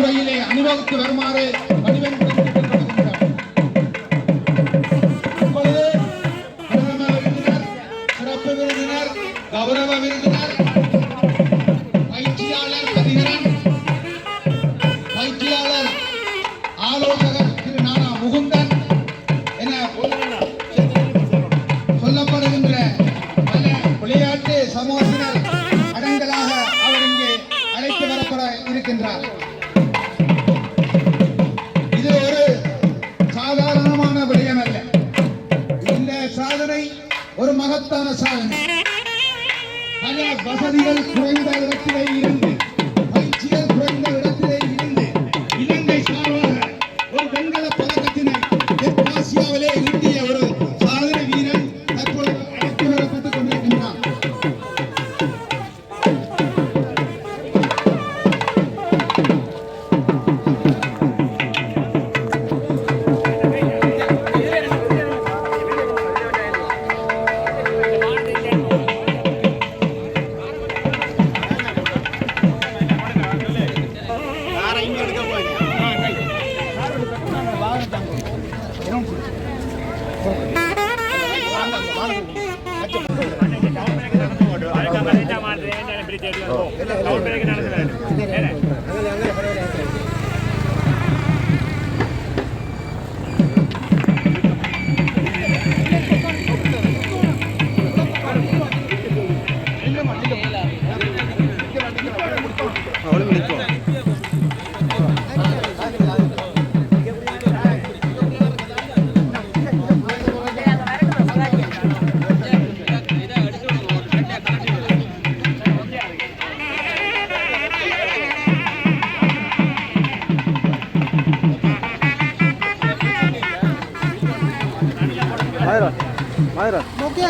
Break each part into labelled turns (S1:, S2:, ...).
S1: முறையிலே அணிவகுத்து வருமாறு வடிவன் சிறப்பு விருந்தினர் கௌரவ விருந்தினர். மகத்தான சாதனை வசதிகள் குறைவாக இரண்டு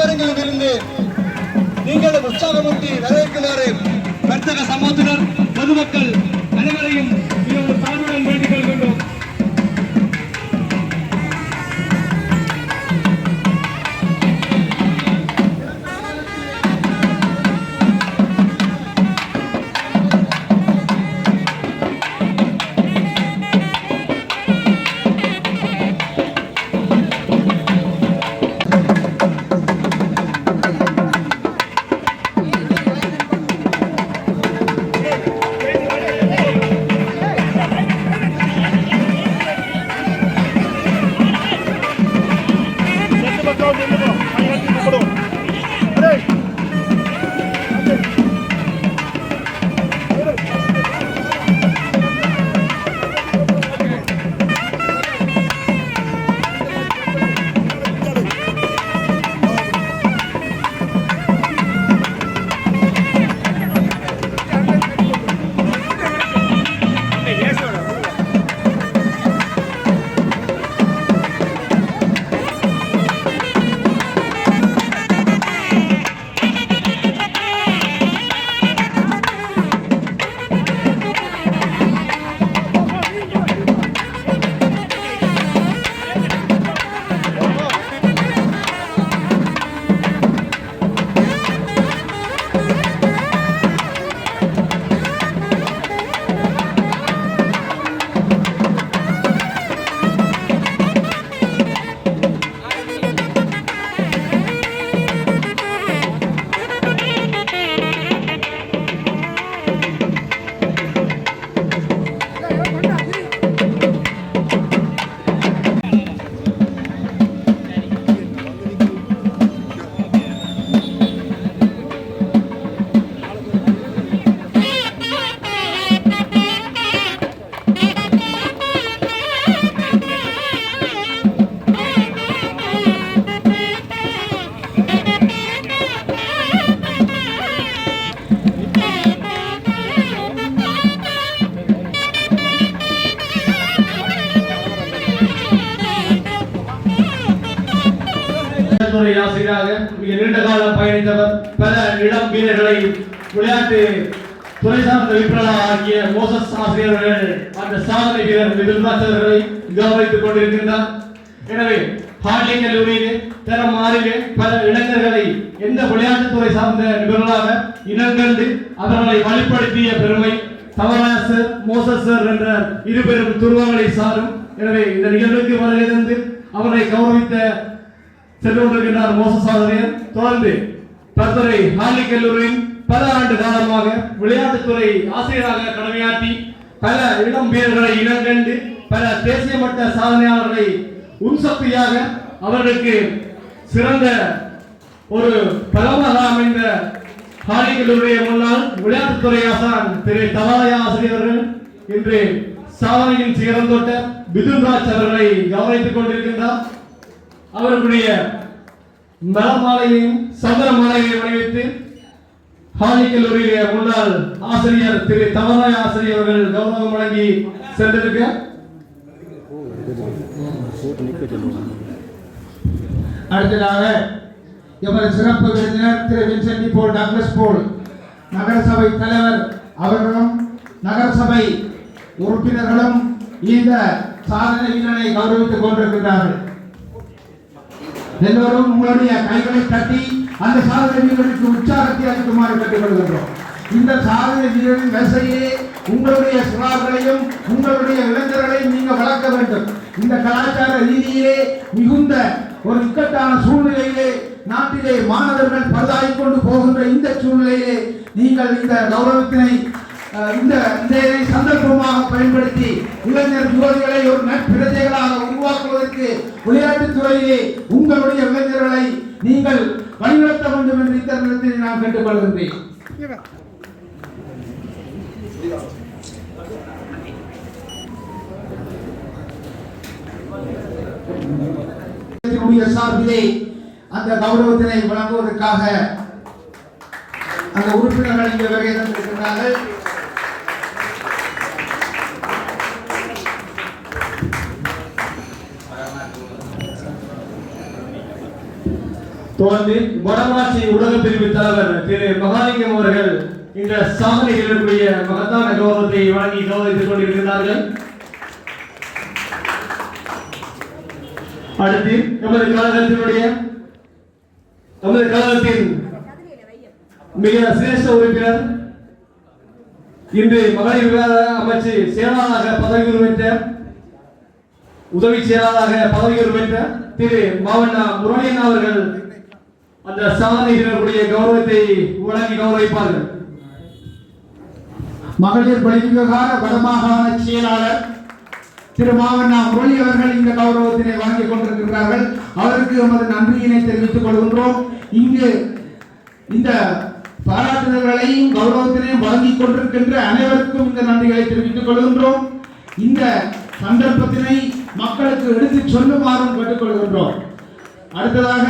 S1: அனைவருக்கும் இருந்து
S2: நீங்கள் உற்சாகமூட்டி
S3: வரவேற்குமாறு வர்த்தக சமூகத்தினர் பொதுமக்கள் அனைவரையும் பயணித்தவர் பல இளம் வீரர்களை விளையாட்டு துறை சார்ந்த விற்பனர் ஆகிய மோசஸ் ஆசிரியர்கள் அந்த சாதனை வீரர் எதிர்பார்த்தவர்களை அவர்களை கௌரவித்துக் கொண்டிருக்கின்றார். எனவே ஹார்லி கல்லூரியிலே தரம் மாறிலே பல இளைஞர்களை எந்த விளையாட்டுத்துறை சார்ந்த நிபுணராக இனங்கண்டு அவர்களை வழிப்படுத்திய பெருமை தவராசர் மோசஸர் என்ற இருபெரும் துருவங்களை சாரும். எனவே இந்த நிகழ்வுக்கு வருகை தந்து அவரை கௌரவித்த சென்று கொண்டிருக்கின்றார் மோசஸ் ஆசிரியர். தொடர்ந்து பல்துறை ஹார்லி கல்லூரியில் பல ஆண்டு காலமாக விளையாட்டுத்துறை ஆசிரியராக கடமையாற்றி பல இளம் வீரர்களை இனங்கண்டு பல தேசிய மட்ட சாதனையாளர்களை உன்சக்தியாக அவர்களுக்கு சிறந்த ஒரு பலமாக அமைந்த ஹாலி கல்லூரிய முன்னாள் விளையாட்டுத்துறை ஆசான் திரு ஆசிரியர்கள் இன்று சாதனையின் சிகரம் தொட்ட பிதுன்ராஜ் அவர்களை கவனித்துக் கொண்டிருக்கின்றார். அவர்களுடைய மலமாலையையும் சந்திர மாலையையும் அணிவித்து ஹாலி கல்லூரியிலே முன்னாள் ஆசிரியர் திரு தவராய் ஆசிரியர் அவர்கள் கௌரவம் வழங்கி சென்றிருக்க.
S1: அடுத்ததாக எமது சிறப்பு விருந்தினர் திரு வின்சென்டி போல் டக்ளஸ் போல் நகரசபை தலைவர் அவர்களும் நகரசபை உறுப்பினர்களும் இந்த சாதனை வீரனை கௌரவித்துக் கொண்டிருக்கிறார்கள் எல்லோரும் உங்களுடைய கைகளை தட்டி அந்த சாதனை வீரர்களுக்கு உற்சாகத்தை அளிக்குமாறு கேட்டுக்கொள்கின்றோம். இந்த சாதனை வீரரின் வரிசையிலே உங்களுடைய சிறார்களையும் உங்களுடைய இளைஞர்களையும் நீங்க வளர்க்க வேண்டும். இந்த கலாச்சார ரீதியிலே மிகுந்த ஒரு இக்கட்டான சூழ்நிலையிலே நாட்டிலே மாணவர்கள் பழுதாகிக் கொண்டு போகின்ற இந்த சூழ்நிலையிலே நீங்கள் இந்த கௌரவத்தினை இந்த இந்த சந்தர்ப்பமாக பயன்படுத்தி இளைஞர் யுவதிகளை ஒரு நற்பிரஜைகளாக உருவாக்குவதற்கு விளையாட்டுத் துறையிலே உங்களுடைய இளைஞர்களை நீங்கள் வழிநடத்த வேண்டும் என்று இத்தருணத்தில் நான் கேட்டுக்கொள்கின்றேன். சார்பிலே அந்த கௌரவத்தினை வழங்குவதற்காக அந்த உறுப்பினர்கள் இங்கே வருகை
S3: தொடர்ந்து வடமாசி உலக பிரிவு தலைவர் திரு மகாலிங்கம் அவர்கள் இந்த சாதனை வீரர்களுடைய மகத்தான கௌரவத்தை வழங்கி கௌரவித்துக் கொண்டிருக்கிறார்கள் அடுத்து நமது கழகத்தினுடைய நமது கழகத்தின் மிக சிரேஷ்ட உறுப்பினர் இன்று மகளிர் விவகார அமைச்சு செயலாளராக பதவி உறுப்பிட்ட உதவி செயலாளராக பதவி உறுப்பிட்ட திரு மாவண்ணா முரளியன் அவர்கள் அந்த சாதனைகளுடைய கௌரவத்தை வழங்கி கௌரவிப்பார்கள்.
S1: மகளிர் பணி விவகார வடமாகாண செயலாளர் திரு மாவண்ணா முரளி அவர்கள் இந்த கௌரவத்தினை வழங்கிக் கொண்டிருக்கிறார்கள். அவருக்கு நமது நன்றியினை தெரிவித்துக் கொள்கின்றோம். இங்கு இந்த பாராட்டுதல்களையும் கௌரவத்தினையும் வழங்கிக் கொண்டிருக்கின்ற அனைவருக்கும் இந்த நன்றிகளை தெரிவித்துக் கொள்கின்றோம். இந்த சந்தர்ப்பத்தினை மக்களுக்கு எடுத்துச் சொல்லுமாறும் கேட்டுக்கொள்கின்றோம் அடுத்ததாக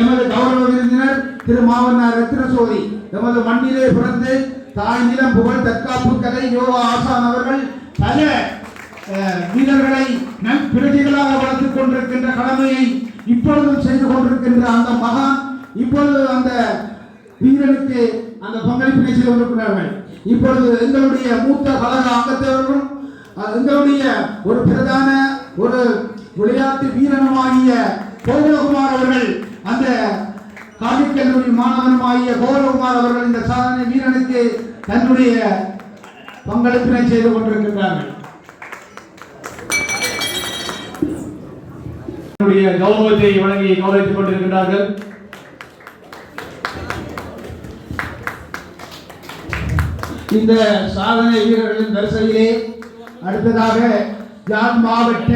S1: எமது கௌரவ விருந்தினர் திரு மாவன்னார் ரத்னசோதி எமது மண்ணிலே பிறந்து தாய் நிலம் புகழ் தற்காப்பு கலை யோகா ஆசான் அவர்கள் பல வீரர்களை நன் பிரதிகளாக வளர்த்துக் கொண்டிருக்கின்ற கடமையை இப்பொழுதும் செய்து கொண்டிருக்கின்ற அந்த மகா இப்பொழுது அந்த வீரனுக்கு அந்த பங்களிப்பினை செய்து கொண்டிருக்கிறார்கள். இப்பொழுது எங்களுடைய மூத்த கழக அங்கத்தவர்களும் எங்களுடைய ஒரு பிரதான ஒரு விளையாட்டு வீரனமாகிய கோகுலகுமார் அவர்கள் அந்த காலிக் கல்லூரி மாணவனுமாகிய கோகுலகுமார் அவர்கள் இந்த சாதனை வீரனுக்கு தன்னுடைய பங்களிப்பினை செய்து கொண்டிருக்கின்றார்கள்.
S3: கௌரவத்தை வழங்கி கௌரவித்துக் கொண்டிருக்கின்றார்கள்.
S1: இந்த சாதனை வீரர்களின் வரிசையிலே அடுத்ததாக யாழ் மாவட்ட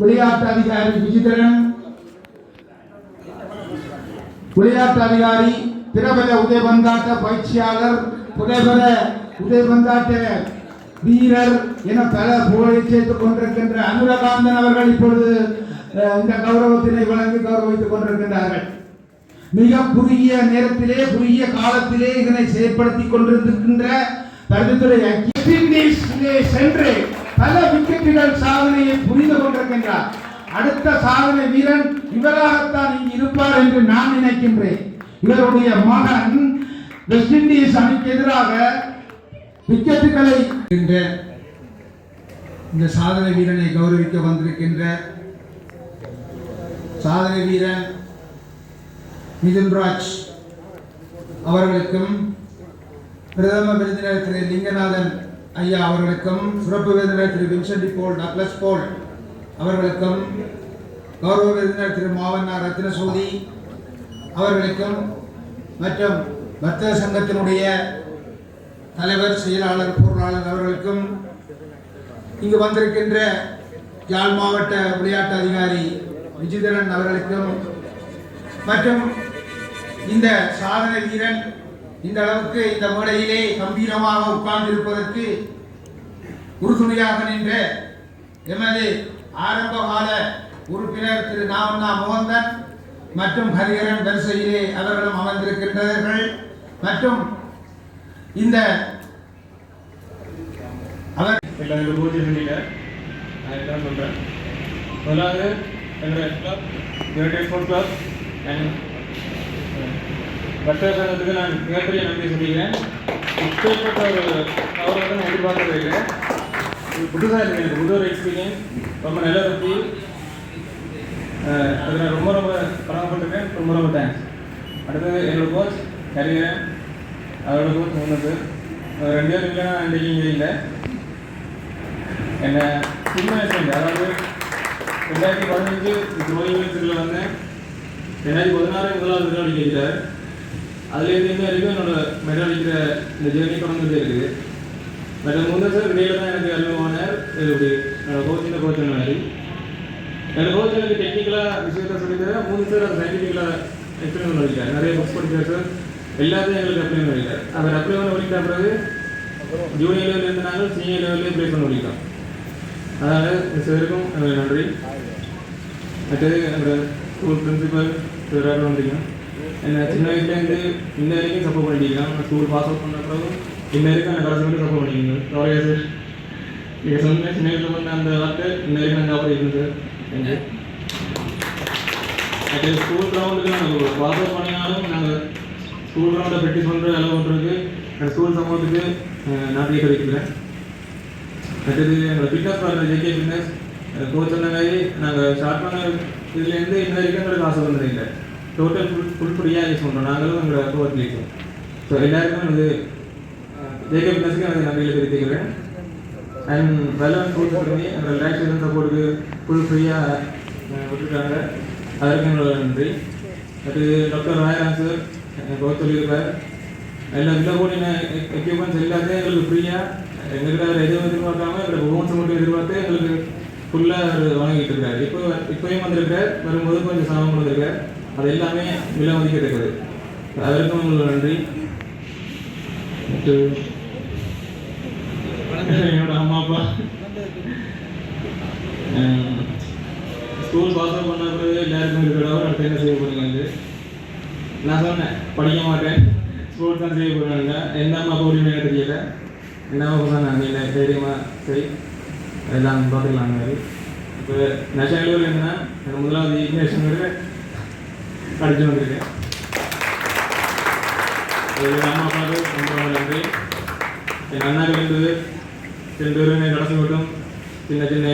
S1: விளையாட்டு அதிகாரி விஜிதரன் விளையாட்டு அதிகாரி பிரபல உதயபந்தாட்ட பயிற்சியாளர் பிரபல உதயபந்தாட்ட வீரர் என பல புகழை சேர்த்துக் கொண்டிருக்கின்ற அனுரகாந்தன் அவர்கள் இப்பொழுது இந்த கௌரவத்தினை வழங்கி கௌரவித்துக் கொண்டிருக்கின்றார்கள். மிக குறுகிய நேரத்திலே குறுகிய காலத்திலே இதனை செயற்படுத்தி கொண்டிருக்கின்ற பருத்தித்துறை சென்று பல விக்கெட்டுகள் சாதனையை புரிந்து கொண்டிருக்கின்றார். அடுத்த சாதனை வீரன் இவராகத்தான் இங்கு இருப்பார் என்று நான் நினைக்கின்றேன். இவருடைய மகன் வெஸ்ட் இண்டீஸ் அணிக்கு எதிராக விக்கெட்டுகளை இந்த சாதனை வீரனை கௌரவிக்க வந்திருக்கின்ற சாதனை வீரன் மிதுன்ராஜ் அவர்களுக்கும் பிரதம விருந்தினர் திரு லிங்கநாதன் ஐயா அவர்களுக்கும் சிறப்பு விருந்தினர் திரு வின்சென்டி போல் டக்லஸ் போல் அவர்களுக்கும் கௌரவ விருந்தினர் திரு மாவண்ணா ரத்னசூதி அவர்களுக்கும் மற்றும் வர்த்தக சங்கத்தினுடைய தலைவர் செயலாளர் பொருளாளர் அவர்களுக்கும் இங்கு வந்திருக்கின்ற யாழ் மாவட்ட விளையாட்டு அதிகாரி விஜிதரன் அவர்களுக்கும் மற்றும் இந்த சாதனை வீரன் இந்த அளவுக்கு இந்த மேடையிலே கம்பீரமாக உட்கார்ந்திருப்பதற்கு உறுதுணையாக நின்ற எமது ஆரம்பகால உறுப்பினர் திரு நாவண்ணா மோகந்தன் மற்றும் ஹரிஹரன் வரிசையிலே அவர்களும் அமர்ந்திருக்கின்றார்கள் மற்றும் இந்த அவர்
S4: எல்லாம் பூஜை பண்ணிட்ட நான் இதான் சொல்கிறேன் முதலாவது எங்கள் club United foot club and வர்த்தக சங்கத்துக்கு நான் மிகப்பெரிய நன்றி சொல்லிக்கிறேன். இப்பேற்பட்ட ஒரு அவரை நான் எதிர்பார்க்கவே இல்லை. இது புதுசாக இருக்குது புது ஒரு எக்ஸ்பீரியன்ஸ் ரொம்ப நல்லா இருக்கு. அதில் நான் ரொம்ப ரொம்ப பரமப்பட்டிருக்கேன் ரொம்ப ரொம்ப தேங்க்ஸ் அடுத்தது என்னோட கோச் கரியரன் அவரோட கோச் முன்னது. ரெண்டு பேரும் இல்லைன்னா இன்றைக்கு இங்கே இல்லை. என்னை சின்ன வயசுல அதாவது ரெண்டாயிரத்தி பதினஞ்சு ரோயில்ஸில் வந்தேன் ரெண்டாயிரத்தி பதினாறு முதலாவது மெடல் அடிக்கிறார் அதுலேருந்து இன்னும் வரைக்கும் என்னோட மெடல் அடிக்கிற இந்த ஜேர்னி தொடர்ந்துட்டே இருக்குது. பட் முந்தா சார் இடையில தான் எனக்கு அறிமுகமானார் இப்படி என்னோட கோச்சிங் கோச் மாதிரி எனக்கு கோச் எனக்கு டெக்னிக்கலாக விஷயத்த சொல்லி மூணு சார் அது சயின்டிஃபிக்கலாக எக்ஸ்பிளைன் பண்ண வைக்கிறார் நிறைய புக்ஸ் படிக்கிறார் சார். எல்லாத்தையும் எங்களுக்கு அப்ளை பண்ண வைக்கிறார் அவர் அப்ளை பண்ண வலிக்கிட்ட பிறகு ஜூனியர் லெவலில் இருந்தாலும் சீனியர் லெவல்லே ப்ளே பண்ண வலிக்கிறோம் அதனால் சாருக்கும் நன்றி. மற்றது என்னோட ஸ்கூல் பிரின்சிபல் சார் வந்தீங்க என்ன சின்ன வயசுலேருந்து இன்ன வரைக்கும் சப்போர்ட் பண்ணிட்டீங்க ஸ்கூல் பாஸ் அவுட் பண்ண பிறகு வரைக்கும் நான் கடைசி வரைக்கும் சப்போர்ட் பண்ணிக்கீங்க நிறைய சார் நீங்கள் சொன்ன சின்ன வயசில் பண்ண அந்த வார்த்தை வரைக்கும் நான் ஞாபகம் இருக்குது சார் மற்ற ஸ்கூல் கிரவுண்டுக்கு நாங்கள் அவுட் பண்ணினாலும் நாங்கள் ஸ்கூல் கிரவுண்டை ப்ராக்டிஸ் பண்ணுற அளவு பண்ணுறதுக்கு எங்கள் ஸ்கூல் சமூகத்துக்கு அஹ், நன்றி தெரிவிக்கிறேன் மற்றது எங்களோட ஃபிட்னஸ் பார்க்குற ஜேகே ஃபிட்னஸ் கோச் சொன்ன மாதிரி நாங்கள் ஸ்டார்ட் பண்ண இதுலேருந்து இன்ன வரைக்கும் எங்களுக்கு காசு வந்தது இல்லை டோட்டல் ஃபுல் ஃபுல் ஃப்ரீயாக யூஸ் பண்ணுறோம் நாங்களும் எங்களோட கோச் ஸோ எல்லாருக்கும் இது ஜேகே ஃபிட்னஸ்க்கு எனக்கு நன்றியில் தெரிவித்துக்கிறேன். அண்ட் வெலவன் கோச் பண்ணி எங்களோட ரிலாக்ஸேஷன் சப்போர்ட்டுக்கு ஃபுல் ஃப்ரீயாக விட்டுருக்காங்க. அதற்கு என்னோட நன்றி. அது டாக்டர் ராயராஜ் சார் கோச் சொல்லியிருப்பார் எல்லா விலை கூடின எக்யூப்மெண்ட்ஸ் எல்லாத்தையும் எங்களுக்கு ஃப்ரீயாக எங்கள்கிட்ட எதுவும் எதிர்பார்க்காம எங்களோட ஹோம்ஸ் மட்டும் எதிர்பார்த்து எங்களுக்கு ஃபுல்லாக அவர் வழங்கிட்டு இருக்காரு. இப்போ இப்போயும் வந்திருக்கார். வரும்போது கொஞ்சம் சாமம் வந்திருக்கார். அது எல்லாமே விலை மதிக்கத்தக்கது. அதற்கும் உங்களுக்கு நன்றி. அடுத்து என்னோட அம்மா அப்பா. ஸ்கூல் பாஸ் அவுட் பண்ண பிறகு எல்லாருக்கும் இருக்கிற அடுத்து என்ன செய்ய போறீங்க நான். சொன்னேன் படிக்க மாட்டேன். ஸ்போர்ட்ஸ் தான் செய்ய போகிறாங்க எந்த அம்மா அப்பா உரிமை எனக்கு தெரியல. என்ன அம்மா சொன்னாங்க இல்லை தைரியமாக சரி எல்லாம் பார்த்துக்கலாம் இப்போ நேஷனல் லெவலில் என்னன்னா எனக்கு முதலாவது வரை படிச்சு வந்திருக்கேன். எங்கள் அம்மா அப்பாவுக்கு ரொம்ப நன்றி. என் அண்ணாக்கு ரெண்டு பேர் என்னை கடைசி மட்டும் சின்ன சின்ன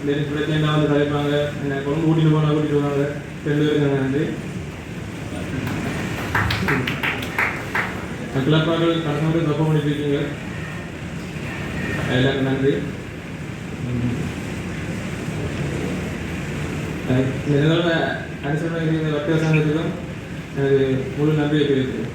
S4: இந்த பிரச்சனை வந்து கலைப்பாங்க என்னை கொண்டு கூட்டிட்டு போனா கூட்டிட்டு போனாங்க. ரெண்டு பேருக்கு நன்றி கிளப்பாக்கள் கடைசி மட்டும் தப்பு பண்ணிட்டு எல்லாருக்கும் நன்றி. அஹ் இந்த நிலவை அனுசரணை வர்த்தக சங்கத்துக்கும் எனக்கு முழு நன்றியை தெரிவிக்கிறேன்